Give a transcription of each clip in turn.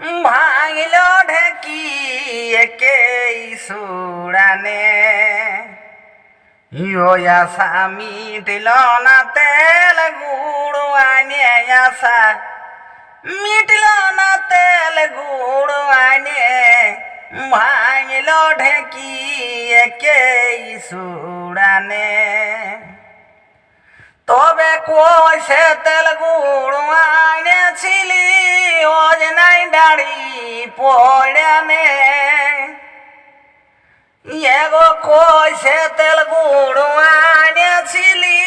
ভাঙিল ঢেকি একে সুরানে ইয়ো আশা মিটিল না তেল, গুড় আনে আশা। মিটিল না তেল, গুড় আনে। ভাঙিল ঢেকি একে সুরানে তবে কইসে তেল, গুড় আনেছিলি? দাড়ি পড়ানে এগো কইসে তেল গুড় আনেছিলি?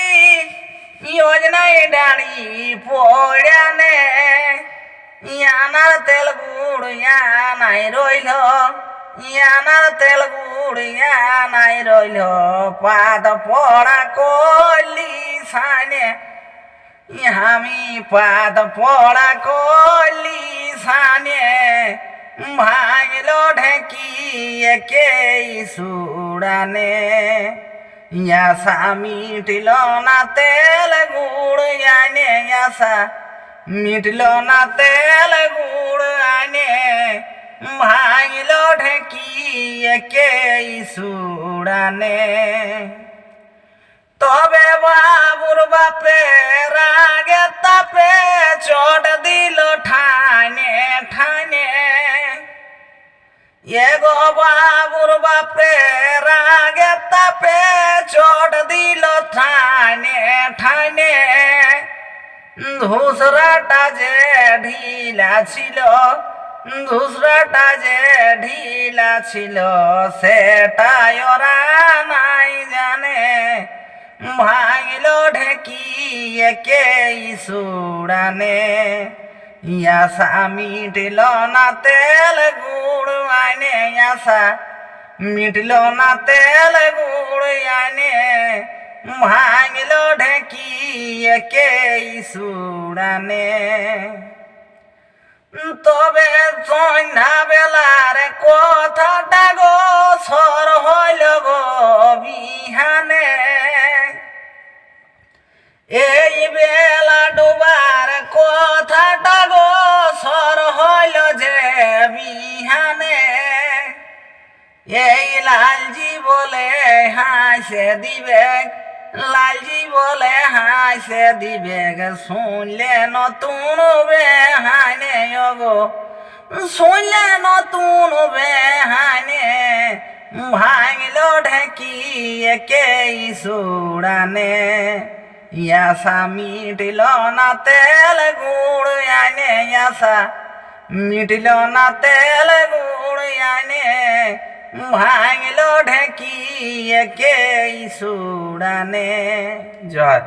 ওজ নাই দাড়ি পড়ানে ইয়ানার তেল গুড় ইয়ানাই রইল। ইয়ানার তেল গুড় ইয়ানাই রইল। পাদ পড়া কলি সানে। আমি পাদ পড়া কলি ভাঙল ঢেকি একে সুড়ানে। ইয়াসা মিটিল না তেল গুড় আনে ইয়াসা মিটল না তেল গুড় আনে। ভাঙল ঢেকি একে সুড়ানে। বাবুর বাপে রাগে তাপে চট দিল ঠানে ঠানে। ধুসরাটা যে ঢিলা ছিল, ধুসরাটা যে ঢিলা ছিল, সেটাই ওরা নাই জানে। ভাঙল ঢেকি একে সুড়ানে। ইয়াসা মিটিল না তেল, গুড় আনে ইয়াসা। মিটল না তেল, গুড় আনে ভাঙল ঢেকি একে সুড়ানে তবে সন্ধ্যা বেলার কথাটা গো সর হইল গো বিহানে। এই এই লালজি বলে হাসে দিবে। লালজি বলে হাসে দিবে। শুনলে নতুন বে বেহানে গো শুনলে নতুন বে বেহানে ভাঙল ঢেকি একে সুড়ানে। ইয়াসা মিটিল না তেল গুড় আনে ইয়াসা মিটিল না তেল গুড় আনে ভাঙল ঢেকি একে সুড়ানে জয়